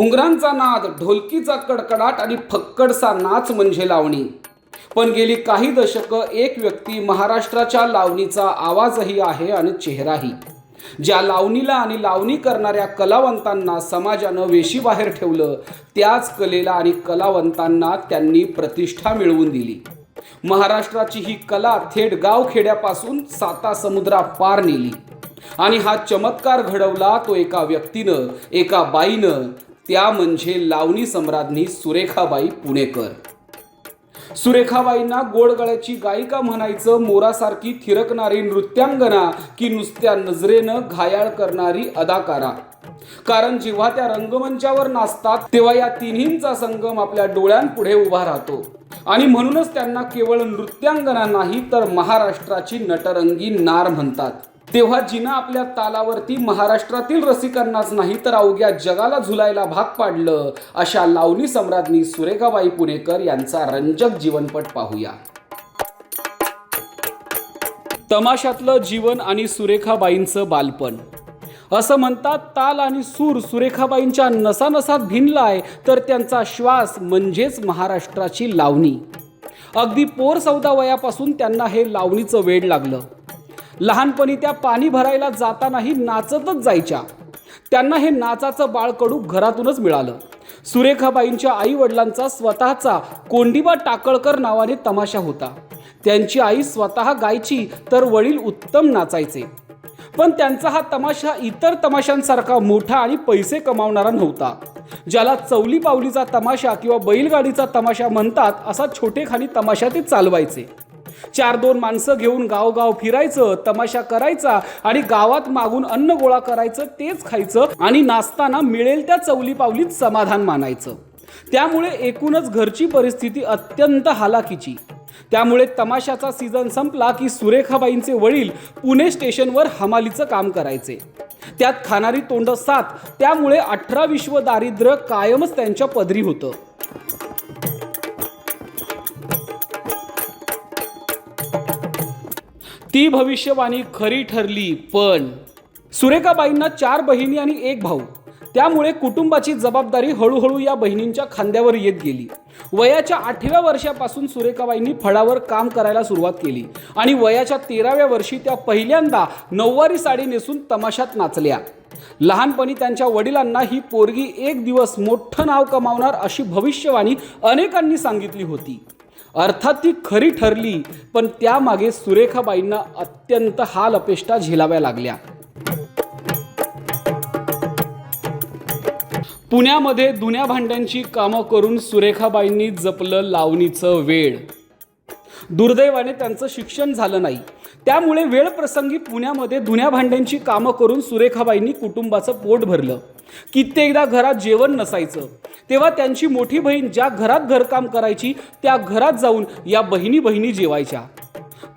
घुंगरांचा नाद ढोलकीचा कडकडाट आणि फक्कडचा नाच म्हणजे लावणी. पण गेली काही दशकं एक व्यक्ती महाराष्ट्राच्या लावणीचा आवाजही आहे आणि चेहराही. ज्या लावणीला आणि लावणी करणाऱ्या कलावंतांना समाजानं वेशीबाहेर ठेवलं त्याच कलेला आणि कलावंतांना त्यांनी प्रतिष्ठा मिळवून दिली. महाराष्ट्राची ही कला थेट गावखेड्यापासून साता समुद्रा पार नेली. आणि हा चमत्कार घडवला तो एका व्यक्तीनं एका बाईनं त्या म्हणजे लावणी सम्राज्ञी सुरेखाबाई पुणेकर. सुरेखाबाईंना गोडगळ्याची गायिका म्हणायचं मोरासारखी थिरकणारी नृत्यांगना की नुसत्या नजरेनं घायाळ करणारी अदाकारा. कारण जेव्हा त्या रंगमंचावर नाचतात तेव्हा या तिन्हींचा संगम आपल्या डोळ्यांपुढे उभा राहतो. आणि म्हणूनच त्यांना केवळ नृत्यांगना नाही तर महाराष्ट्राची नटरंगी नार म्हणतात. तेव्हा जिनं आपल्या तालावरती महाराष्ट्रातील रसिकांनाच नाही तर अवघ्या जगाला झुलायला भाग पाडलं अशा लावणी सम्राज्ञी सुरेखाबाई पुणेकर यांचा रंजक जीवनपट पाहूया. तमाशातलं जीवन आणि सुरेखाबाईंचं बालपण. असं म्हणतात ताल आणि सूर सुरेखाबाईंच्या नसानसात भिनलाय तर त्यांचा श्वास म्हणजेच महाराष्ट्राची लावणी. अगदी पोर चौदा वयापासून त्यांना हे लावणीचं वेड लागलं. लहानपणी त्या पाणी भरायला जातानाही नाचतच जायच्या. त्यांना हे नाचाचं बाळकडू घरातूनच मिळालं. सुरेखाबाईंच्या आई वडिलांचा स्वतःचा कोंडीबा टाकळकर नावाने तमाशा होता. त्यांची आई स्वतः गायची तर वडील उत्तम नाचायचे. पण त्यांचा हा तमाशा इतर तमाशांसारखा मोठा आणि पैसे कमावणारा नव्हता. ज्याला चौली पावलीचा तमाशा किंवा बैलगाडीचा तमाशा म्हणतात असा छोटेखानी तमाशा ते चालवायचे. चार दोन माणसं घेऊन गावगाव फिरायचं तमाशा करायचा आणि गावात मागून अन्न गोळा करायचं तेच खायचं आणि नाचताना मिळेल त्या चवली पावलीत समाधान मानायचं. त्यामुळे एकूणच घरची परिस्थिती अत्यंत हालाकीची. त्यामुळे तमाशाचा सीझन संपला की सुरेखाबाईंचे वडील पुणे स्टेशनवर हमालीचं काम करायचे. त्यात खाणारी तोंड सात त्यामुळे अठरा विश्व दारिद्र्य कायमच त्यांच्या पदरी होतं. ती भविष्यवाणी खरी ठरली पण सुरेखाबाईंना चार बहिणी आणि एक भाऊ. त्यामुळे कुटुंबाची जबाबदारी हळूहळू या बहिणींच्या खांद्यावर येत गेली. वयाच्या आठव्या वर्षापासून सुरेखाबाईंनी फळावर काम करायला सुरुवात केली आणि वयाच्या तेराव्या वर्षी त्या पहिल्यांदा नऊवारी साडी नेसून तमाशात नाचल्या. लहानपणी त्यांच्या वडिलांना ही पोरगी एक दिवस मोठं नाव कमावणार अशी भविष्यवाणी अनेकांनी सांगितली होती. अर्थात ती खरी ठरली पण त्यामागे सुरेखाबाईंना अत्यंत हाल अपेष्टा झेलाव्या लागल्या. पुण्यामध्ये दुन्या भांड्यांची कामं करून सुरेखाबाईंनी जपलं लावणीचं वेळ. दुर्दैवाने त्यांचं शिक्षण झालं नाही. त्यामुळे वेळ प्रसंगी पुण्यामध्ये धुन्या भांड्यांची कामं करून सुरेखाबाईंनी कुटुंबाचं पोट भरलं. कित्येकदा घरात जेवण नसायचं. तेव्हा त्यांची मोठी बहीण ज्या घरात घरकाम करायची त्या घरात जाऊन या बहिणी बहिणी जेवायच्या.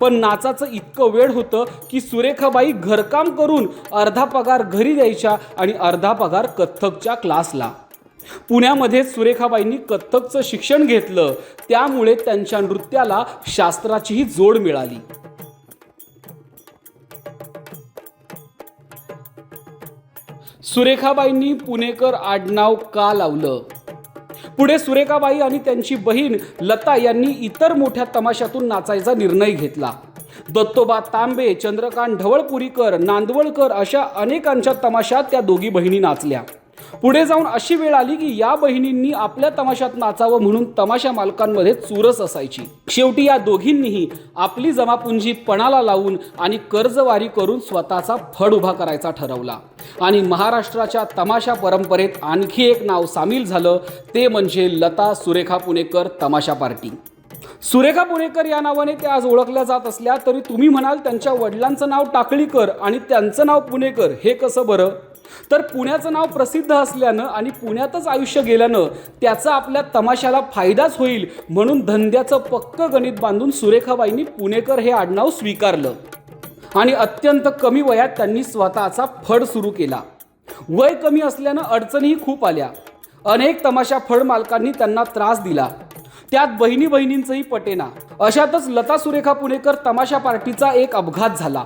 पण नाचाचं इतकं वेळ होतं की सुरेखाबाई घरकाम करून अर्धा पगार घरी द्यायच्या आणि अर्धा पगार कथ्थकच्या क्लासला. पुण्यामध्ये सुरेखाबाईंनी कथ्थकचं शिक्षण घेतलं. त्यामुळे त्यांच्या नृत्याला शास्त्राचीही जोड मिळाली. सुरेखाबाईंनी पुणेकर आडनाव का लावलं? पुढे सुरेखाबाई आणि त्यांची बहीण लता यांनी इतर मोठ्या तमाशातून नाचायचा निर्णय घेतला. दत्तोबा तांबे चंद्रकांत ढवळपुरीकर नांदवळकर अशा अनेकांच्या तमाशात त्या दोघी बहिणी नाचल्या. पुढे जाऊन अशी वेळ आली की या बहिणींनी आपल्या तमाशात नाचावं म्हणून तमाशा मालकांमध्ये चुरस असायची. शेवटी या दोघींनीही आपली जमापुंजी पणाला लावून आणि कर्जवारी करून स्वतःचा फड उभा करायचा ठरवला. आणि महाराष्ट्राच्या तमाशा परंपरेत आणखी एक नाव सामील झालं ते म्हणजे लता सुरेखा पुणेकर तमाशा पार्टी. सुरेखा पुणेकर या नावाने ते आज ओळखल्या जात असल्या तरी तुम्ही म्हणाल त्यांच्या वडिलांचं नाव टाकळीकर आणि त्यांचं नाव पुणेकर हे कसं बरं? तर पुण्याचं नाव प्रसिद्ध असल्यानं आणि पुण्यातच आयुष्य गेल्यानं त्याचा आपल्या तमाशाला फायदाच होईल म्हणून धंद्याचं पक्क गणित बांधून सुरेखाबाईंनी पुणेकर हे आडनाव स्वीकारलं. आणि अत्यंत कमी वयात त्यांनी स्वतःचा फड सुरू केला. वय कमी असल्यानं अडचणीही खूप आल्या. अनेक तमाशा फड मालकांनी त्यांना त्रास दिला. त्यात बहिणी बहिणींचंही पटेना. अशातच लता सुरेखा पुणेकर तमाशा पार्टीचा एक अपघात झाला.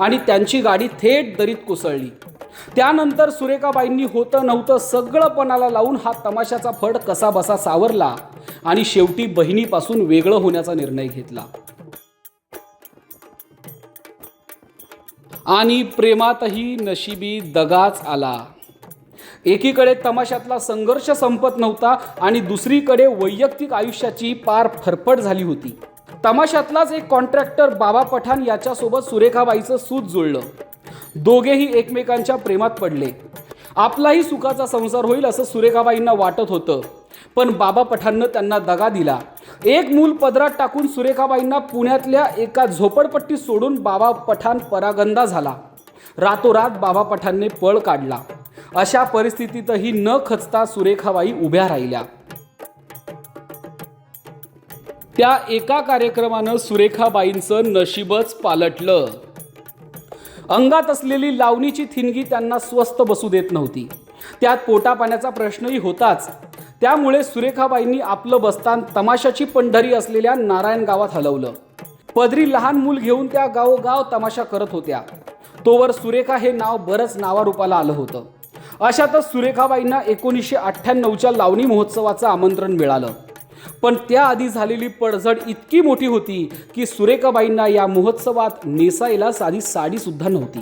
आणि त्यांची गाडी थेट दरीत कोसळली. त्यानंतर सुरेखाबाईंनी होतं नव्हतं सगळं पणाला लावून हा तमाशाचा फड कसा बसा सावरला आणि शेवटी बहिणीपासून वेगळं होण्याचा निर्णय घेतला. आणि प्रेमातही नशिबी दगाच आला. एकीकडे तमाशातला संघर्ष संपत नव्हता आणि दुसरीकडे वैयक्तिक आयुष्याची पार फरफट झाली होती. तमाशातलाच एक कॉन्ट्रॅक्टर बाबा पठाण याच्यासोबत सुरेखाबाईचं सूत जुळलं. दोघेही एकमेकांच्या प्रेमात पडले. आपलाही सुखाचा संसार होईल असं सुरेखाबाईंना वाटत होतं. पण बाबा पठाणनं त्यांना दगा दिला. एक मूल पदरात टाकून सुरेखाबाईंना पुण्यातल्या एका झोपडपट्टी सोडून बाबा पठाण परागंदा झाला. रातोरात बाबा पठाणने पळ काढला. अशा परिस्थितीतही न खचता सुरेखाबाई उभ्या राहिल्या. त्या एका कार्यक्रमानं सुरेखाबाईंचं नशीबच पालटलं. अंगात असलेली लावणीची थिनगी त्यांना स्वस्त बसू देत नव्हती. त्यात पोटापाण्याचा प्रश्नही होताच. त्यामुळे सुरेखाबाईंनी आपलं बस्तान तमाशाची पंढरी असलेल्या नारायण गावात हलवलं. पदरी लहान मूल घेऊन त्या गावोगाव तमाशा करत होत्या. तोवर सुरेखा हे नाव बरंच नावारूपाला आलं होतं. अशातच सुरेखाबाईंना एकोणीसशे अठ्ठ्याण्णवच्या लावणी महोत्सवाचं आमंत्रण मिळालं. पण त्याआधी झालेली पडझड इतकी मोठी होती की सुरेखाबाईंना या महोत्सवात नेसायला साधी साडीसुद्धा नव्हती.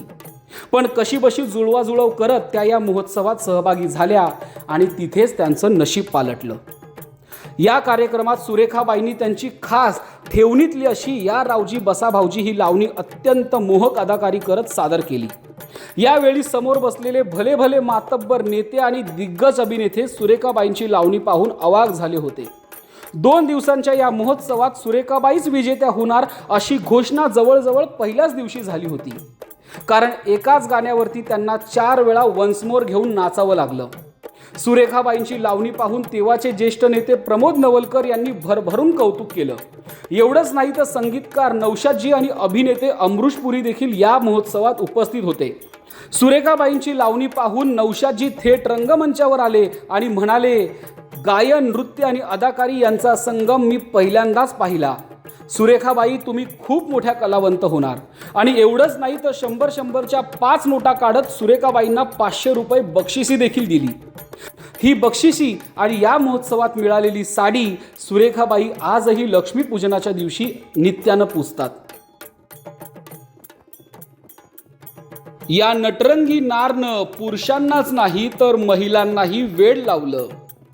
पण कशीबशी जुळवाजुळव करत त्या या महोत्सवात सहभागी झाल्या आणि तिथेच त्यांचं नशीब पालटलं. या कार्यक्रमात सुरेखाबाईंनी त्यांची खास ठेवणीतली अशी या रावजी बसाभाऊजी ही लावणी अत्यंत मोहक अदाकारी करत सादर केली. यावेळी समोर बसलेले भले भले मातब्बर नेते आणि दिग्गज अभिनेते सुरेखाबाईंची लावणी पाहून अवाक झाले होते. दोन दिवसांच्या या महोत्सवात सुरेखाबाईच विजेत्या होणार अशी घोषणा जवळजवळ पहिल्याच दिवशी झाली होती. कारण एकाच गाण्यावरती त्यांना चार वेळा वन्समोर घेऊन नाचावं लागलं. सुरेखाबाईंची लावणी पाहून तेव्हाचे ज्येष्ठ नेते प्रमोद नवलकर यांनी भरभरून कौतुक केलं. एवढंच नाही तर संगीतकार नौशादजी आणि अभिनेते अमृषपुरी देखील या महोत्सवात उपस्थित होते. सुरेखाबाईंची लावणी पाहून नौशादजी थेट रंगमंचावर आले आणि म्हणाले गायन नृत्य आणि अदाकारी यांचा संगम मी पहिल्यांदाच पाहिला. सुरेखाबाई तुम्ही खूप मोठ्या कलावंत होणार. आणि एवढंच नाही तर शंभर शंभरच्या पाच नोटा काढत सुरेखाबाईंना पाचशे रुपये बक्षिसी देखील दिली. ही बक्षिसी आणि या महोत्सवात मिळालेली साडी सुरेखाबाई आजही लक्ष्मीपूजनाच्या दिवशी नित्यानं पुजतात या नटरंगी नारनं पुरुषांनाच नाही तर महिलांनाही वेळ लावलं.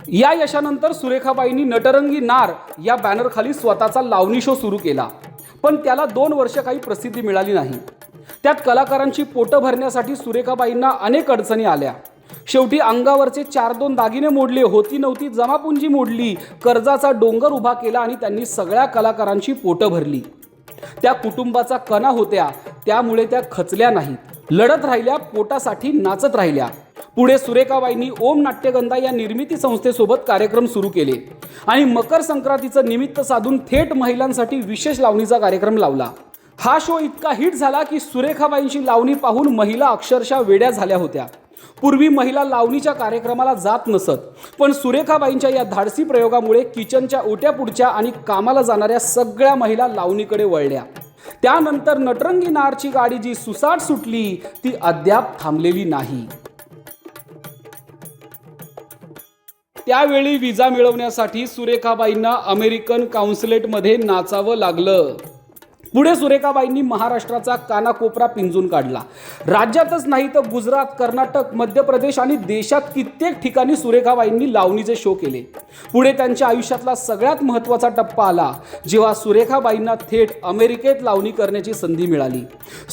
या यशानंतर सुरेखाबाईंनी नटरंगी नार या बॅनरखाली स्वतःचा लावणी शो सुरू केला. पण त्याला दोन वर्ष काही प्रसिद्धी मिळाली नाही. त्यात कलाकारांची पोटं भरण्यासाठी सुरेखाबाईंना अनेक अडचणी आल्या. शेवटी अंगावरचे चार दोन दागिने मोडले होती नव्हती जमापुंजी मोडली कर्जाचा डोंगर उभा केला आणि त्यांनी सगळ्या कलाकारांची पोटं भरली. त्या कुटुंबाचा कणा होत्या त्यामुळे त्या खचल्या नाहीत. लढत राहिल्या पोटासाठी नाचत राहिल्या. पुढे सुरेखाबाईंनी ओम नाट्यगंधा या निर्मिती संस्थेसोबत कार्यक्रम सुरू केले. आणि मकर संक्रांतीचं निमित्त साधून थेट महिलांसाठी विशेष लावणीचा कार्यक्रम लावला. हा शो इतका हिट झाला की सुरेखाबाईंची लावणी पाहून महिला अक्षरशः वेड्या झाल्या होत्या. पूर्वी महिला लावणीच्या कार्यक्रमाला जात नसत पण सुरेखाबाईंच्या या धाडसी प्रयोगामुळे किचनच्या ओट्या पुढच्या आणि कामाला जाणाऱ्या सगळ्या महिला लावणीकडे वळल्या. त्यानंतर नटरंगी नारची गाडी जी सुसाट सुटली ती अद्याप थांबलेली नाही. त्यावेळी विजा मिळवण्यासाठी सुरेखाबाईंना अमेरिकन काउन्सिलेटमध्ये नाचावं लागलं. पुढे सुरेखाबाईंनी महाराष्ट्राचा कानाकोपरा पिंजून काढला. राज्यातच नाही तर गुजरात कर्नाटक मध्य प्रदेश आणि देशात कित्येक ठिकाणी सुरेखाबाईंनी लावणीचे शो केले. पुढे त्यांच्या आयुष्यातला सगळ्यात महत्त्वाचा टप्पा आला जेव्हा सुरेखाबाईंना थेट अमेरिकेत लावणी करण्याची संधी मिळाली.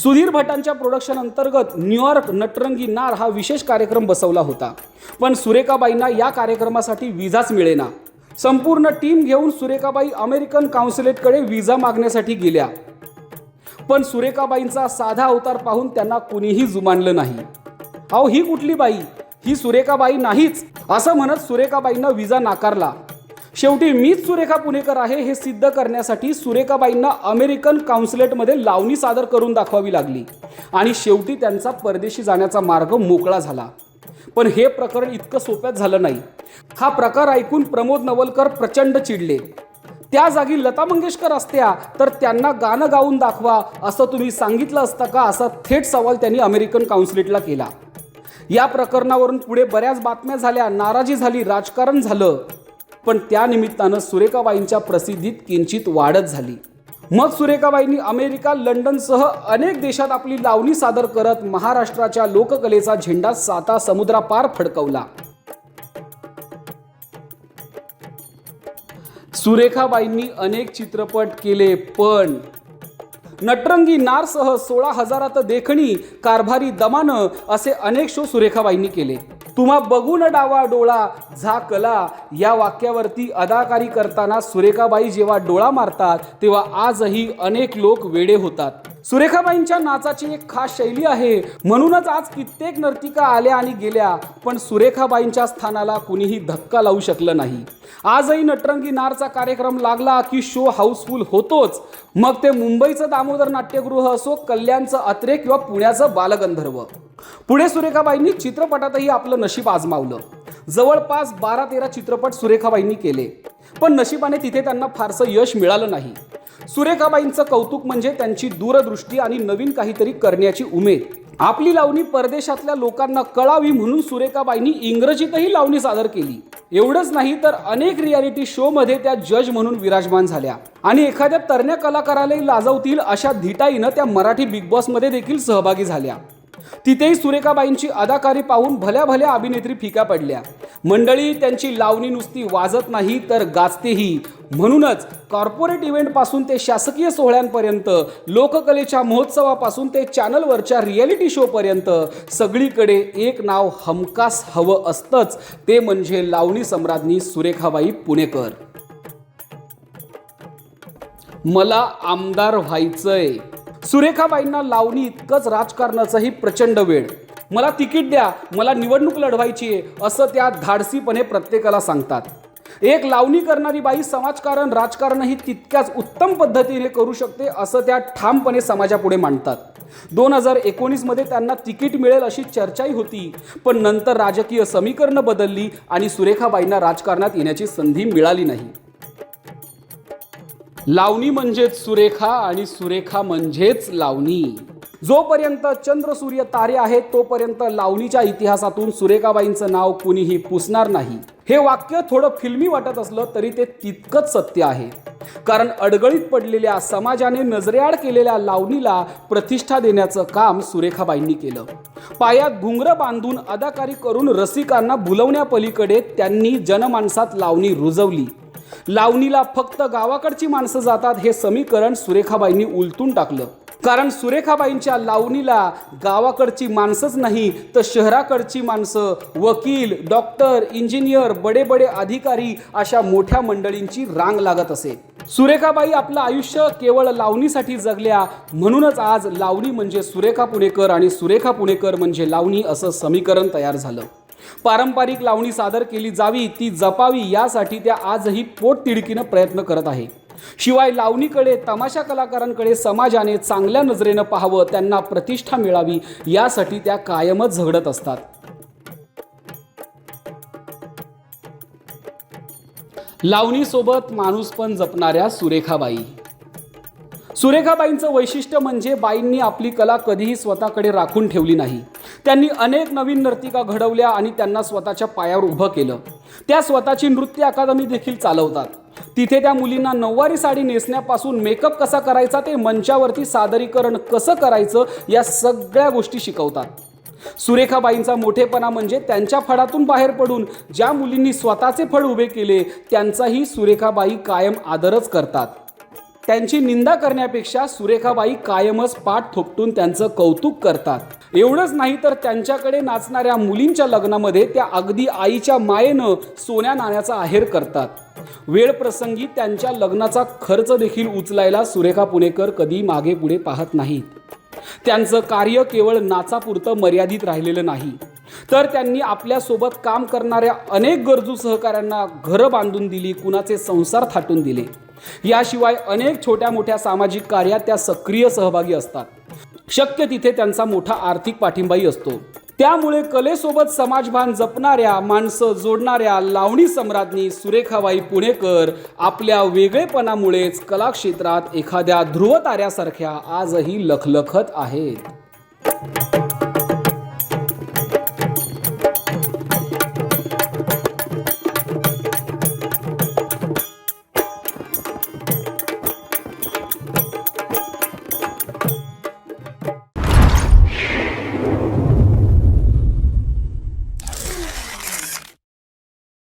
सुधीर भटांच्या प्रोडक्शन अंतर्गत न्यूयॉर्क नटरंगी नार हा विशेष कार्यक्रम बसवला होता. पण सुरेखाबाईंना या कार्यक्रमासाठी विजाच मिळेना. संपूर्ण टीम घेऊन सुरेखाबाई अमेरिकन काउन्सिलेटकडे विजा मागण्यासाठी गेल्या. पण सुरेखाबाईंचा साधा अवतार पाहून त्यांना कुणीही जुमानलं नाही. अहो ही कुठली बाई? ही सुरेखाबाई नाहीच असं म्हणत सुरेखाबाईंना विजा नाकारला. शेवटी मीच सुरेखा पुणेकर आहे हे सिद्ध करण्यासाठी सुरेखाबाईंना अमेरिकन काउन्सिलेटमध्ये लावणी सादर करून दाखवावी लागली आणि शेवटी त्यांचा परदेशी जाण्याचा मार्ग मोकळा झाला. पण हे प्रकरण इतकं सोप्यात झालं नाही. हा प्रकार ऐकून प्रमोद नवलकर प्रचंड चिडले. त्या जागी लता मंगेशकर असत्या तर त्यांना गाणं गाऊन दाखवा असं तुम्ही सांगितलं असतं का? असा थेट सवाल त्यांनी अमेरिकन काउन्सिलेटला केला. या प्रकरणावरून पुढे बऱ्याच बातम्या झाल्या नाराजी झाली राजकारण झालं. पण त्या निमित्तानं सुरेखाबाईंच्या प्रसिद्धीत किंचित वाढत झाली. मग सुरेखाबाईंनी अमेरिका लंडनसह अनेक देशात आपली लावणी सादर करत महाराष्ट्राच्या लोककलेचा झेंडा साता समुद्रापार फडकवला. सुरेखाबाईंनी अनेक चित्रपट केले पण नटरंगी नारसह सोळा हजारात देखणी कारभारी दमानं असे अनेक शो सुरेखाबाईंनी केले. तुम्हा बघून डावा डोळा झाकला या वाक्यावरती अदाकारी करताना सुरेखाबाई जेव्हा डोळा मारतात तेव्हा आजही अनेक लोक वेडे होतात. सुरेखाबाईंच्या नाचाची एक खास शैली आहे. म्हणूनच आज कित्येक नर्तिका आल्या आणि गेल्या पण सुरेखाबाईंच्या स्थानाला कुणीही धक्का लावू शकलं नाही. आजही नटरंगी नारचा कार्यक्रम लागला की शो हाऊसफुल होतोच. मग ते मुंबईचं दामोदर नाट्यगृह असो कल्याणचं अत्रे किंवा पुण्याचं बालगंधर्व. पुढे सुरेखाबाईंनी चित्रपटातही आपलं नशीब आजमावलं. जवळपास बारा तेरा चित्रपट सुरेखाबाईंनी केले. पण नशिबाने तिथे त्यांना फारसं यश मिळालं नाही. सुरेखाबाईंचं कौतुक म्हणजे त्यांची दूरदृष्टी आणि नवीन काहीतरी करण्याची उमेद. आपली लावणी परदेशातल्या लोकांना कळावी म्हणून सुरेखाबाईंनी इंग्रजीतही लावणी सादर केली. एवढंच नाही तर अनेक रियालिटी शो मध्ये त्या जज म्हणून विराजमान झाल्या. आणि एखाद्या तरण्या कलाकारालाही लाजवतील अशा धिटाईनं त्या मराठी बिग बॉसमध्ये देखील सहभागी झाल्या. तिथेही सुरेखाबाईंची अदाकारी पाहून भल्या भल्या अभिनेत्री फिका पडल्या. मंडळी त्यांची लावणी नुसती वाजत नाही तर गाजतेही. म्हणूनच कॉर्पोरेट इव्हेंटपासून ते शासकीय सोहळ्यांपर्यंत लोककलेच्या महोत्सवापासून ते चॅनलवरच्या रियालिटी शोपर्यंत सगळीकडे एक नाव हमखास हवं असतंच ते म्हणजे लावणी सम्राज्ञी सुरेखाबाई पुणेकर. मला आमदार व्हायचंय. सुरेखाबाईंना लावणी इतकंच राजकारणाचाही प्रचंड वेळ मला तिकीट द्या मला निवडणूक लढवायची आहे असं त्या धाडसीपणे प्रत्येकाला सांगतात. एक लावणी करणारी बाई समाजकारण राजकारणही तितक्याच उत्तम पद्धतीने करू शकते असं त्या ठामपणे समाजापुढे मांडतात. दोन हजार एकोणीसमध्ये त्यांना तिकीट मिळेल अशी चर्चाही होती पण नंतर राजकीय समीकरणं बदलली आणि सुरेखाबाईंना राजकारणात येण्याची संधी मिळाली नाही. लावणी म्हणजेच सुरेखा आणि सुरेखा म्हणजेच लावणी. जोपर्यंत चंद्र सूर्य तारे आहेत तोपर्यंत लावणीच्या इतिहासातून सुरेखाबाईंचं नाव कुणीही पुसणार नाही. हे वाक्य थोडं फिल्मी वाटत असलं तरी ते तितकंच सत्य आहे. कारण अडगळीत पडलेल्या समाजाने नजरेआड केलेल्या लावणीला प्रतिष्ठा देण्याचं काम सुरेखाबाईंनी केलं. पायात घुंगरं बांधून अदाकारी करून रसिकांना भुलवण्यापलीकडे त्यांनी जनमानसात लावणी रुजवली. लावणीला फक्त गावाकडची माणसं जातात हे समीकरण सुरेखाबाईंनी उलटून टाकलं. कारण सुरेखाबाईंच्या लावणीला गावाकडची माणसंच नाही तर शहराकडची माणसं वकील डॉक्टर इंजिनियर बडे बडे अधिकारी अशा मोठ्या मंडळींची रांग लागत असे. सुरेखाबाई आपलं आयुष्य केवळ लावणीसाठी जगल्या म्हणूनच आज लावणी म्हणजे सुरेखा पुणेकर आणि सुरेखा पुणेकर म्हणजे लावणी असं समीकरण तयार झालं. पारंपरिक लावणी सादर केली जावी ती जपावी यासाठी त्या आजही पोटतिडकीनं प्रयत्न करत आहे. शिवाय लावणीकडे तमाशा कलाकारांकडे समाजाने चांगल्या नजरेनं पाहावं त्यांना प्रतिष्ठा मिळावी यासाठी त्या कायमच झगडत असतात. लावणीसोबत माणूस पण जपणाऱ्या सुरेखाबाई. सुरेखाबाईंचं वैशिष्ट्य म्हणजे बाईंनी आपली कला कधीही स्वतःकडे राखून ठेवली नाही. त्यांनी अनेक नवीन नर्तिका घडवल्या आणि त्यांना स्वतःच्या पायावर उभं केलं. त्या स्वतःची नृत्य अकादमी देखील चालवतात. तिथे त्या मुलींना नऊवारी साडी नेसण्यापासून मेकअप कसा करायचा ते मंचावरती सादरीकरण कसं करायचं या सगळ्या गोष्टी शिकवतात. सुरेखाबाईंचा मोठेपणा म्हणजे त्यांच्या फडातून बाहेर पडून ज्या मुलींनी स्वतःचे फळ उभे केले त्यांचाही सुरेखाबाई कायम आदरच करतात. त्यांची निंदा करण्यापेक्षा सुरेखाबाई कायमच पाठ थोपटून त्यांचं कौतुक करतात. एवढंच नाही तर त्यांच्याकडे नाचणाऱ्या मुलींच्या लग्नामध्ये त्या अगदी आईच्या मायेनं सोन्या नाण्याचा आहेर करतात. वेळ प्रसंगी त्यांच्या लग्नाचा खर्च देखील उचलायला सुरेखा पुणेकर कधी मागे पुढे पाहत नाहीत. त्यांचं कार्य केवळ नाचापुरतं मर्यादित राहिलेलं नाही. तर त्यांनी आपल्यासोबत काम करणाऱ्या अनेक गरजू सहकाऱ्यांना घरं बांधून दिली कुणाचे संसार थाटून दिले. याशिवाय अनेक छोट्या मोठ्या सामाजिक कार्यात त्या सक्रिय सहभागी असतात. शक्य तिथे त्यांचा मोठा आर्थिक पाठिंबाही असतो. त्यामुळे कलेसोबत समाजभान जपणाऱ्या माणसं जोडणाऱ्या लावणी सम्राज्ञी सुरेखाबाई पुणेकर आपल्या वेगळेपणामुळेच कला क्षेत्रात एखाद्या ध्रुवताऱ्यासारख्या आजही लखलखत आहेत.